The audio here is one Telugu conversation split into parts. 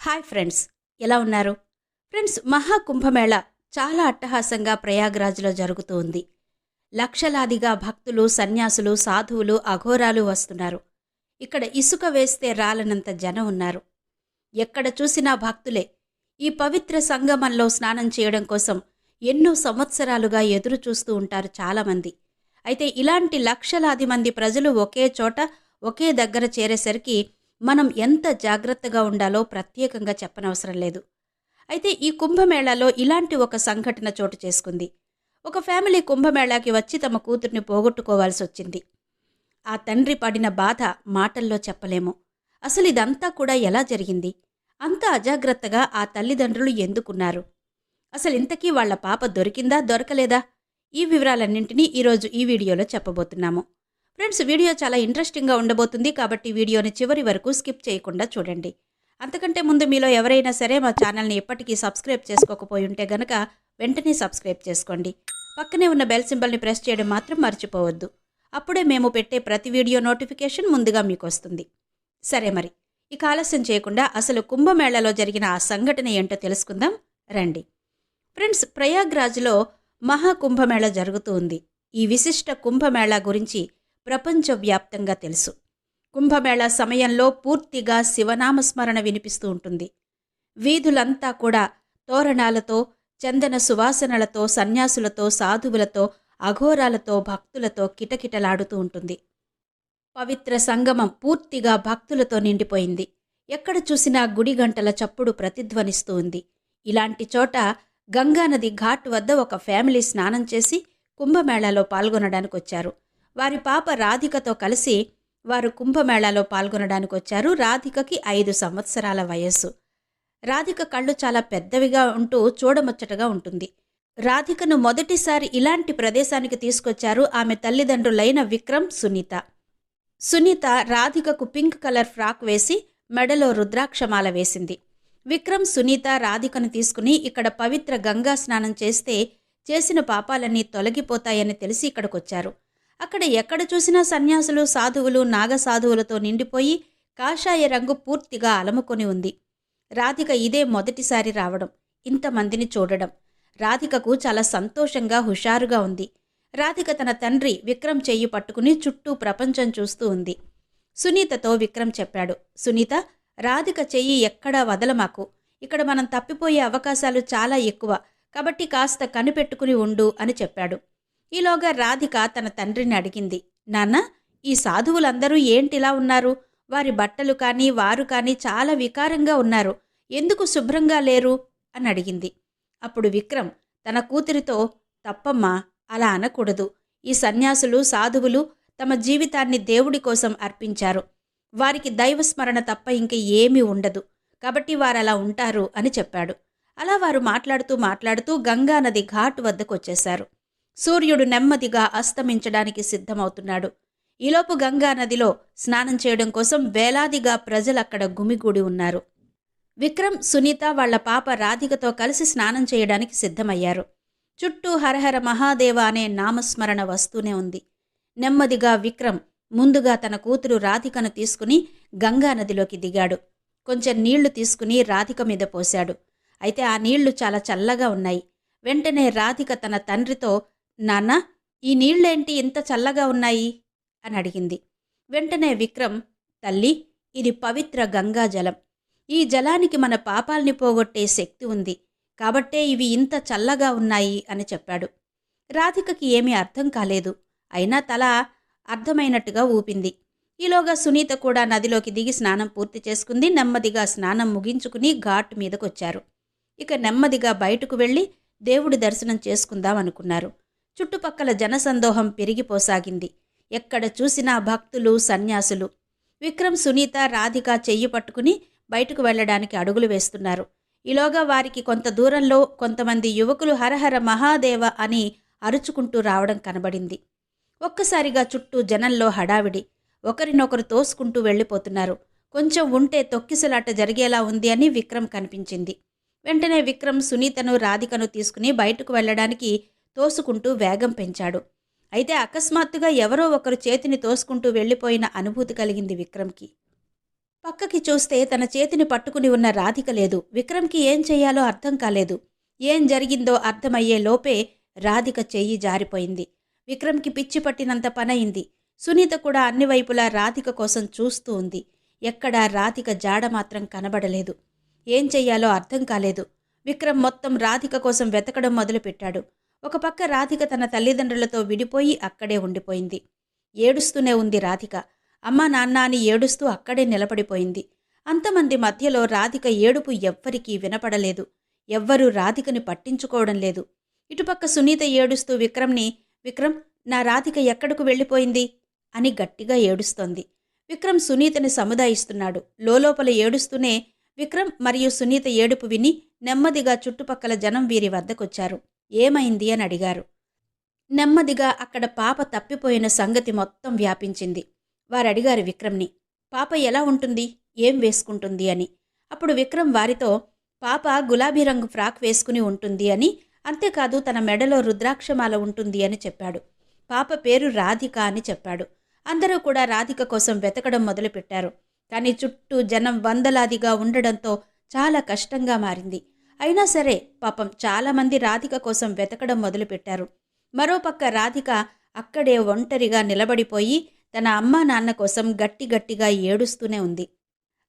హాయ్ ఫ్రెండ్స్ ఎలా ఉన్నారు? ఫ్రెండ్స్ మహాకుంభమేళ చాలా అట్టహాసంగా ప్రయాగ్రాజ్లో జరుగుతూ ఉంది లక్షలాదిగా భక్తులు సన్యాసులు సాధువులు అఘోరాలు వస్తున్నారు. ఇక్కడ ఇసుక వేస్తే రాలనంత జనం ఉన్నారు. ఎక్కడ చూసినా భక్తులే ఈ పవిత్ర సంగమంలో స్నానం చేయడం కోసం ఎన్నో సంవత్సరాలుగా ఎదురు చూస్తూ ఉంటారు చాలామంది. అయితే ఇలాంటి లక్షలాది మంది ప్రజలు ఒకే చోట ఒకే దగ్గర చేరేసరికి మనం ఎంత జాగ్రత్తగా ఉండాలో ప్రత్యేకంగా చెప్పనవసరం లేదు. అయితే ఈ కుంభమేళాలో ఇలాంటి ఒక సంఘటన చోటు చేసుకుంది. ఒక ఫ్యామిలీ కుంభమేళాకి వచ్చి తమ కూతుర్ని పోగొట్టుకోవాల్సి వచ్చింది. ఆ తండ్రి పడిన బాధ మాటల్లో చెప్పలేము. అసలు ఇదంతా కూడా ఎలా జరిగింది? అంత అజాగ్రత్తగా ఆ తల్లిదండ్రులు ఎందుకున్నారు? అసలు ఇంతకీ వాళ్ళ పాప దొరికిందా దొరకలేదా? ఈ వివరాలన్నింటినీ ఈరోజు ఈ వీడియోలో చెప్పబోతున్నాము. ఫ్రెండ్స్ వీడియో చాలా ఇంట్రెస్టింగ్గా ఉండబోతుంది కాబట్టి వీడియోని చివరి వరకు స్కిప్ చేయకుండా చూడండి. అంతకంటే ముందు మీలో ఎవరైనా సరే మా ఛానల్ని ఎప్పటికీ సబ్స్క్రైబ్ చేసుకోకపోయి ఉంటే గనక వెంటనే సబ్స్క్రైబ్ చేసుకోండి. పక్కనే ఉన్న బెల్ సింబల్ని ప్రెస్ చేయడం మాత్రం మర్చిపోవద్దు. అప్పుడే మేము పెట్టే ప్రతి వీడియో నోటిఫికేషన్ ముందుగా మీకు వస్తుంది. సరే మరి ఇక ఆలస్యం చేయకుండా అసలు కుంభమేళలో జరిగిన ఆ సంఘటన ఏంటో తెలుసుకుందాం. రండి. ఫ్రెండ్స్ ప్రయాగ్రాజ్లో మహాకుంభమేళ జరుగుతూ ఉంది. ఈ విశిష్ట కుంభమేళా గురించి ప్రపంచవ్యాప్తంగా తెలుసు. కుంభమేళా సమయంలో పూర్తిగా శివనామస్మరణ వినిపిస్తూ ఉంటుంది. వీధులంతా కూడా తోరణాలతో చందన సువాసనలతో సన్యాసులతో సాధువులతో అఘోరాలతో భక్తులతో కిటకిటలాడుతూ ఉంటుంది. పవిత్ర సంగమం పూర్తిగా భక్తులతో నిండిపోయింది. ఎక్కడ చూసినా గుడి గంటల చప్పుడు ప్రతిధ్వనిస్తూ ఉంది. ఇలాంటి చోట గంగానది ఘాట్ వద్ద ఒక ఫ్యామిలీ స్నానం చేసి కుంభమేళాలో పాల్గొనడానికి వచ్చారు వారి పాప రాధికతో కలిసి వారు కుంభమేళాలో పాల్గొనడానికి వచ్చారు రాధికకి ఐదు సంవత్సరాల వయస్సు. రాధిక కళ్ళు చాలా పెద్దవిగా ఉంటూ చూడముచ్చటగా ఉంటుంది. రాధికను మొదటిసారి ఇలాంటి ప్రదేశానికి తీసుకొచ్చారు ఆమె తల్లిదండ్రులైన విక్రమ్ సునీత. సునీత రాధికకు పింక్ కలర్ ఫ్రాక్ వేసి మెడలో రుద్రాక్షమాల వేసింది. విక్రమ్ సునీత రాధికను తీసుకుని ఇక్కడ పవిత్ర గంగా స్నానం చేస్తే చేసిన పాపాలన్నీ తొలగిపోతాయని తెలిసి ఇక్కడికొచ్చారు. అక్కడ ఎక్కడ చూసినా సన్యాసులు సాధువులు నాగసాధువులతో నిండిపోయి కాషాయ రంగు పూర్తిగా అలముకొని ఉంది. రాధిక ఇదే మొదటిసారి రావడం ఇంతమందిని చూడడం. రాధికకు చాలా సంతోషంగా హుషారుగా ఉంది. రాధిక తన తండ్రి విక్రమ్ చెయ్యి పట్టుకుని చుట్టూ ప్రపంచం చూస్తూ ఉంది. సునీతతో విక్రమ్ చెప్పాడు సునీత రాధిక చెయ్యి ఎక్కడా వదలమాకు ఇక్కడ మనం తప్పిపోయే అవకాశాలు చాలా ఎక్కువ. కాబట్టి కాస్త కనిపెట్టుకుని ఉండు అని చెప్పాడు. ఈలోగా రాధిక తన తండ్రిని అడిగింది నాన్న ఈ సాధువులందరూ ఏంటిలా ఉన్నారు? వారి బట్టలు కానీ వారు కానీ చాలా వికారంగా ఉన్నారు. ఎందుకు శుభ్రంగా లేరు? అని అడిగింది. అప్పుడు విక్రమ్ తన కూతురితో తప్పమ్మా అలా అనకూడదు. ఈ సన్యాసులు సాధువులు తమ జీవితాన్ని దేవుడి కోసం అర్పించారు. వారికి దైవస్మరణ తప్ప ఇంక ఏమీ ఉండదు. కాబట్టి వారు అలా ఉంటారు అని చెప్పాడు. అలా వారు మాట్లాడుతూ మాట్లాడుతూ గంగానది ఘాట్ వద్దకు వచ్చేశారు. సూర్యుడు నెమ్మదిగా అస్తమించడానికి సిద్ధమవుతున్నాడు. ఈలోపు గంగా నదిలో స్నానం చేయడం కోసం వేలాదిగా ప్రజలక్కడ గుమిగూడి ఉన్నారు. విక్రమ్ సునీత వాళ్ళ పాప రాధికతో కలిసి స్నానం చేయడానికి సిద్ధమయ్యారు. చుట్టూ హరహర మహాదేవ అనే నామస్మరణ వస్తూనే ఉంది. నెమ్మదిగా విక్రమ్ ముందుగా తన కూతురు రాధికను తీసుకుని గంగా నదిలోకి దిగాడు. కొంచెం నీళ్ళు తీసుకుని రాధిక మీద పోశాడు. అయితే ఆ నీళ్ళు చాలా చల్లగా ఉన్నాయి. వెంటనే రాధిక తన తండ్రితో నాన్న ఈ నీళ్ళేంటి ఇంత చల్లగా ఉన్నాయి? అని అడిగింది. వెంటనే విక్రమ్ తల్లి ఇది పవిత్ర గంగా జలం. ఈ జలానికి మన పాపాల్ని పోగొట్టే శక్తి ఉంది. కాబట్టే ఇవి ఇంత చల్లగా ఉన్నాయి అని చెప్పాడు. రాధికకి ఏమీ అర్థం కాలేదు. అయినా తల అర్థమైనట్టుగా ఊపింది. ఈలోగా సునీత కూడా నదిలోకి దిగి స్నానం పూర్తి చేసుకుంది. నెమ్మదిగా స్నానం ముగించుకుని ఘాట్ మీదకొచ్చారు. ఇక నెమ్మదిగా బయటకు వెళ్ళి దేవుడి దర్శనం చేసుకుందాం అనుకున్నారు. చుట్టుపక్కల జనసందోహం పెరిగిపోసాగింది. ఎక్కడ చూసినా భక్తులు సన్యాసులు. విక్రమ్ సునీత రాధిక చెయ్యి పట్టుకుని బయటకు వెళ్ళడానికి అడుగులు వేస్తున్నారు. ఈలోగా వారికి కొంత దూరంలో కొంతమంది యువకులు హరహర మహాదేవ అని అరుచుకుంటూ రావడం కనబడింది. ఒక్కసారిగా చుట్టూ జనంలో హడావిడి. ఒకరినొకరు తోసుకుంటూ వెళ్ళిపోతున్నారు. కొంచెం ఉంటే తొక్కిసలాట జరిగేలా ఉంది అని విక్రమ్ కనిపించింది. వెంటనే విక్రమ్ సునీతను రాధికను తీసుకుని బయటకు వెళ్ళడానికి తోసుకుంటూ వేగం పెంచాడు. అయితే అకస్మాత్తుగా ఎవరో ఒకరు చేతిని తోసుకుంటూ వెళ్ళిపోయిన అనుభూతి కలిగింది విక్రమ్కి. పక్కకి చూస్తే తన చేతిని పట్టుకుని ఉన్న రాధిక లేదు. విక్రమ్కి ఏం చేయాలో అర్థం కాలేదు. ఏం జరిగిందో అర్థమయ్యే లోపే రాధిక చెయ్యి జారిపోయింది. విక్రమ్కి పిచ్చి పట్టినంత పనయింది. సునీత కూడా అన్ని వైపులా రాధిక కోసం చూస్తూ ఉంది. ఎక్కడా రాధిక జాడ మాత్రం కనబడలేదు. ఏం చెయ్యాలో అర్థం కాలేదు. విక్రమ్ మొత్తం రాధిక కోసం వెతకడం మొదలుపెట్టాడు. ఒక పక్క రాధిక తన తల్లిదండ్రులతో విడిపోయి అక్కడే ఉండిపోయింది. ఏడుస్తూనే ఉంది రాధిక. అమ్మా నాన్న అని ఏడుస్తూ అక్కడే నిలబడిపోయింది. అంతమంది మధ్యలో రాధిక ఏడుపు ఎవ్వరికీ వినపడలేదు. ఎవ్వరూ రాధికని పట్టించుకోవడం లేదు. ఇటుపక్క సునీత ఏడుస్తూ విక్రమ్ని విక్రమ్ నా రాధిక ఎక్కడకు వెళ్ళిపోయింది? అని గట్టిగా ఏడుస్తోంది. విక్రమ్ సునీతని సముదాయిస్తున్నాడు. లోలోపల ఏడుస్తూనే విక్రమ్ మరియు సునీత ఏడుపు విని నెమ్మదిగా చుట్టుపక్కల జనం వీరి వద్దకొచ్చారు. ఏమైంది అని అడిగారు. నెమ్మదిగా అక్కడ పాప తప్పిపోయిన సంగతి మొత్తం వ్యాపించింది. వారడిగారు విక్రమ్ని. పాప ఎలా ఉంటుంది? ఏం వేసుకుంటుంది అని. అప్పుడు విక్రమ్ వారితో పాప గులాబీ రంగు ఫ్రాక్ వేసుకుని ఉంటుంది అని అంతేకాదు తన మెడలో రుద్రాక్షమాల ఉంటుంది అని చెప్పాడు. పాప పేరు రాధిక అని చెప్పాడు. అందరూ కూడా రాధిక కోసం వెతకడం మొదలుపెట్టారు. కానీ చుట్టూ జనం వందలాదిగా ఉండడంతో చాలా కష్టంగా మారింది. అయినా సరే పాపం చాలామంది రాధిక కోసం వెతకడం మొదలుపెట్టారు. మరోపక్క రాధిక అక్కడే ఒంటరిగా నిలబడిపోయి తన అమ్మా నాన్న కోసం గట్టి గట్టిగా ఏడుస్తూనే ఉంది.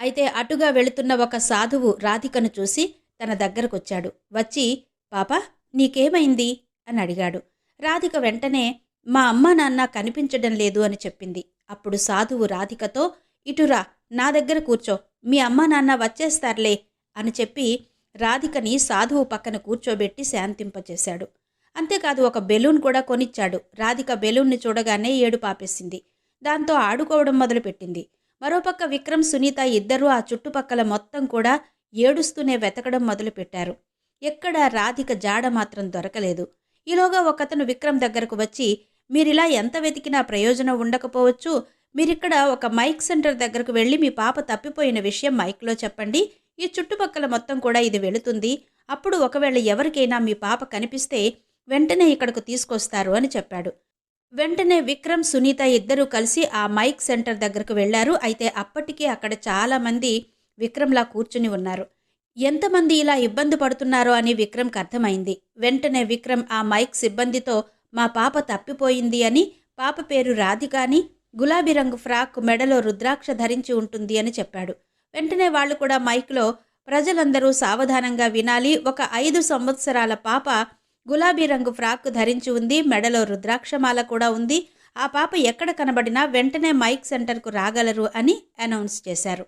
అయితే అటుగా వెళుతున్న ఒక సాధువు రాధికను చూసి తన దగ్గరకొచ్చాడు. వచ్చి పాప నీకేమైంది? అని అడిగాడు. రాధిక వెంటనే మా అమ్మా నాన్న కనిపించడం లేదు అని చెప్పింది. అప్పుడు సాధువు రాధికతో ఇటురా నా దగ్గర కూర్చో. మీ అమ్మా నాన్న వచ్చేస్తారులే అని చెప్పి రాధికని సాధువు పక్కన కూర్చోబెట్టి శాంతింపచేశాడు. అంతేకాదు ఒక బెలూన్ కూడా కొనిచ్చాడు. రాధిక బెలూన్ని చూడగానే ఏడు పాపేసింది. దాంతో ఆడుకోవడం మొదలుపెట్టింది. మరోపక్క విక్రమ్ సునీత ఇద్దరూ ఆ చుట్టుపక్కల మొత్తం కూడా ఏడుస్తూనే వెతకడం మొదలుపెట్టారు. ఎక్కడా రాధిక జాడ మాత్రం దొరకలేదు. ఈలోగా ఒకతను విక్రమ్ దగ్గరకు వచ్చి మీరిలా ఎంత వెతికినా ప్రయోజనం ఉండకపోవచ్చు. మీరిక్కడ ఒక మైక్ సెంటర్ దగ్గరకు వెళ్ళి మీ పాప తప్పిపోయిన విషయం మైక్లో చెప్పండి. ఈ చుట్టుపక్కల మొత్తం కూడా ఇది వెళుతుంది. అప్పుడు ఒకవేళ ఎవరికైనా మీ పాప కనిపిస్తే వెంటనే ఇక్కడకు తీసుకొస్తారు అని చెప్పాడు. వెంటనే విక్రమ్ సునీత ఇద్దరూ కలిసి ఆ మైక్ సెంటర్ దగ్గరకు వెళ్ళారు. అయితే అప్పటికే అక్కడ చాలామంది విక్రమ్లా కూర్చుని ఉన్నారు. ఎంతమంది ఇలా ఇబ్బంది పడుతున్నారో అని విక్రమ్కి అర్థమైంది. వెంటనే విక్రమ్ ఆ మైక్ సిబ్బందితో మా పాప తప్పిపోయింది అని పాప పేరు రాధికాని గులాబీ రంగు ఫ్రాక్ మెడలో రుద్రాక్ష ధరించి ఉంటుంది అని చెప్పాడు. వెంటనే వాళ్ళు కూడా మైక్లో ప్రజలందరూ సావధానంగా వినాలి. ఒక ఐదు సంవత్సరాల పాప గులాబీ రంగు ఫ్రాక్ ధరించి ఉంది. మెడలో రుద్రాక్షమాల కూడా ఉంది. ఆ పాప ఎక్కడ కనబడినా వెంటనే మైక్ సెంటర్కు రాగలరు అని అనౌన్స్ చేశారు.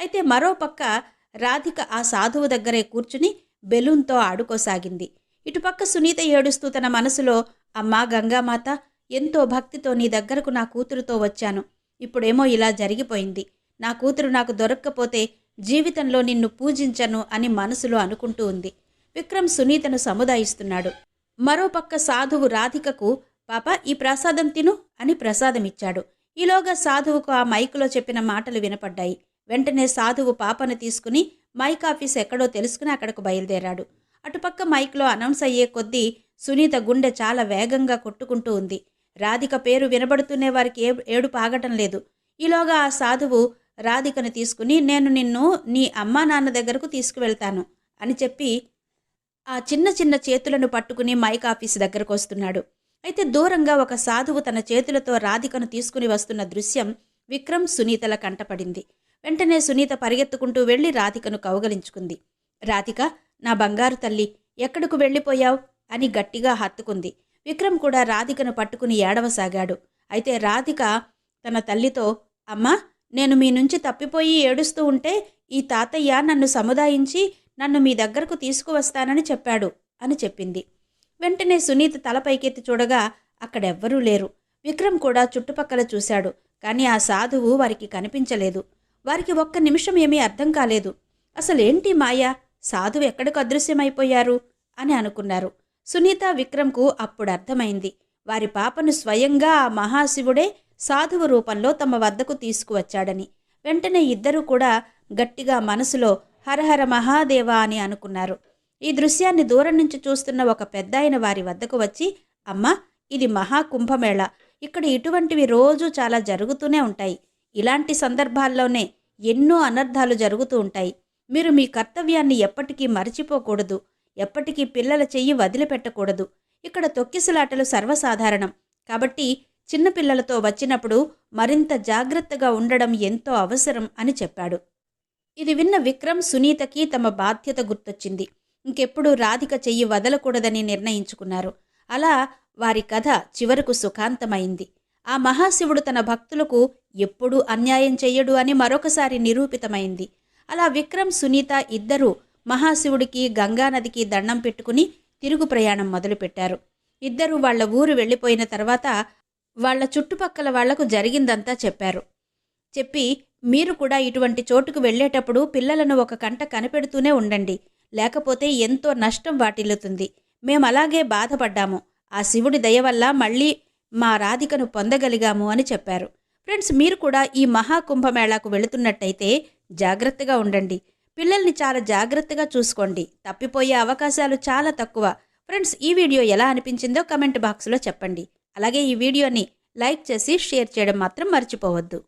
అయితే మరో పక్క రాధిక ఆ సాధువు దగ్గరే కూర్చుని బెలూన్తో ఆడుకోసాగింది. ఇటుపక్క సునీత ఏడుస్తూ తన మనసులో అమ్మా గంగామాత ఎంతో భక్తితో నీ దగ్గరకు నా కూతురుతో వచ్చాను. ఇప్పుడేమో ఇలా జరిగిపోయింది. నా కూతురు నాకు దొరక్కపోతే జీవితంలో నిన్ను పూజించను అని మనసులో అనుకుంటూ ఉంది. విక్రమ్ సునీతను సముదాయిస్తున్నాడు. మరోపక్క సాధువు రాధికకు పాప ఈ ప్రసాదం తిను అని ప్రసాదం ఇచ్చాడు ఈలోగా సాధువుకు ఆ మైకులో చెప్పిన మాటలు వినపడ్డాయి. వెంటనే సాధువు పాపను తీసుకుని మైక్ ఆఫీస్ ఎక్కడో తెలుసుకుని అక్కడకు బయలుదేరాడు. అటుపక్క మైక్లో అనౌన్స్ అయ్యే కొద్దీ సునీత గుండె చాలా వేగంగా కొట్టుకుంటూ ఉంది. రాధిక పేరు వినబడుతూనే వారికి ఏ ఏడు పాగటం లేదు. ఈలోగా ఆ సాధువు రాధికను తీసుకుని నేను నిన్ను నీ అమ్మా నాన్న దగ్గరకు తీసుకువెళ్తాను అని చెప్పి ఆ చిన్న చిన్న చేతులను పట్టుకుని మైక్ ఆఫీస్ దగ్గరకు వస్తున్నాడు. అయితే దూరంగా ఒక సాధువు తన చేతులతో రాధికను తీసుకుని వస్తున్న దృశ్యం విక్రమ్ సునీతల కంటపడింది. వెంటనే సునీత పరిగెత్తుకుంటూ వెళ్ళి రాధికను కౌగలించుకుంది. రాధిక నా బంగారు తల్లి ఎక్కడకు వెళ్ళిపోయావు? అని గట్టిగా హత్తుకుంది. విక్రమ్ కూడా రాధికను పట్టుకుని ఏడవసాగాడు. అయితే రాధిక తన తల్లితో అమ్మా నేను మీ నుంచి తప్పిపోయి ఏడుస్తూ ఉంటే ఈ తాతయ్య నన్ను సముదాయించి నన్ను మీ దగ్గరకు తీసుకువస్తానని చెప్పాడు అని చెప్పింది. వెంటనే సునీత తల పైకెత్తి చూడగా అక్కడెవ్వరూ లేరు. విక్రమ్ కూడా చుట్టుపక్కల చూశాడు కానీ ఆ సాధువు వారికి కనిపించలేదు. వారికి ఒక్క నిమిషం ఏమీ అర్థం కాలేదు. అసలేంటి మాయ? సాధువు ఎక్కడికి అదృశ్యమైపోయారు? అని అనుకున్నారు. సునీత విక్రమ్కు అప్పుడు అర్థమైంది. వారి పాపను స్వయంగా ఆ మహాశివుడే సాధువు రూపంలో తమ వద్దకు తీసుకువచ్చాడని. వెంటనే ఇద్దరూ కూడా గట్టిగా మనసులో హరహర మహాదేవ అని అనుకున్నారు. ఈ దృశ్యాన్ని దూరం నుంచి చూస్తున్న ఒక పెద్దాయన వారి వద్దకు వచ్చి అమ్మ ఇది మహాకుంభమేళ. ఇక్కడ ఇటువంటివి రోజూ చాలా జరుగుతూనే ఉంటాయి. ఇలాంటి సందర్భాల్లోనే ఎన్నో అనర్థాలు జరుగుతూ ఉంటాయి. మీరు మీ కర్తవ్యాన్ని ఎప్పటికీ మరచిపోకూడదు. ఎప్పటికీ పిల్లల చెయ్యి వదిలిపెట్టకూడదు. ఇక్కడ తొక్కిసలాటలు సర్వసాధారణం. కాబట్టి చిన్నపిల్లలతో వచ్చినప్పుడు మరింత జాగ్రత్తగా ఉండడం ఎంతో అవసరం అని చెప్పాడు. ఇది విన్న విక్రమ్ సునీతకి తమ బాధ్యత గుర్తొచ్చింది. ఇంకెప్పుడు రాధిక చెయ్యి వదలకూడదని నిర్ణయించుకున్నారు. అలా వారి కథ చివరకు సుఖాంతమైంది. ఆ మహాశివుడు తన భక్తులకు ఎప్పుడూ అన్యాయం చెయ్యడు అని మరొకసారి నిరూపితమైంది. అలా విక్రమ్ సునీత ఇద్దరూ మహాశివుడికి గంగానదికి దండం పెట్టుకుని తిరుగు ప్రయాణం మొదలుపెట్టారు. ఇద్దరూ వాళ్ళ ఊరు వెళ్ళిపోయిన తర్వాత వాళ్ళ చుట్టుపక్కల వాళ్ళకు జరిగిందంతా చెప్పారు. చెప్పి మీరు కూడా ఇటువంటి చోటుకు వెళ్ళేటప్పుడు పిల్లలను ఒక కంట కనిపెడుతూనే ఉండండి. లేకపోతే ఎంతో నష్టం వాటిల్లుతుంది. మేము అలాగే బాధపడ్డాము. ఆ శివుడి దయ వల్ల మళ్ళీ మా రాధికను పొందగలిగాము అని చెప్పారు. ఫ్రెండ్స్ మీరు కూడా ఈ మహాకుంభమేళాకు వెళుతున్నట్టయితే జాగ్రత్తగా ఉండండి. పిల్లల్ని చాలా జాగ్రత్తగా చూసుకోండి. తప్పిపోయే అవకాశాలు చాలా తక్కువ. ఫ్రెండ్స్ ఈ వీడియో ఎలా అనిపించిందో కమెంట్ బాక్స్లో చెప్పండి. అలాగే ఈ వీడియోని లైక్ చేసి షేర్ చేయడం మాత్రం మర్చిపోవద్దు.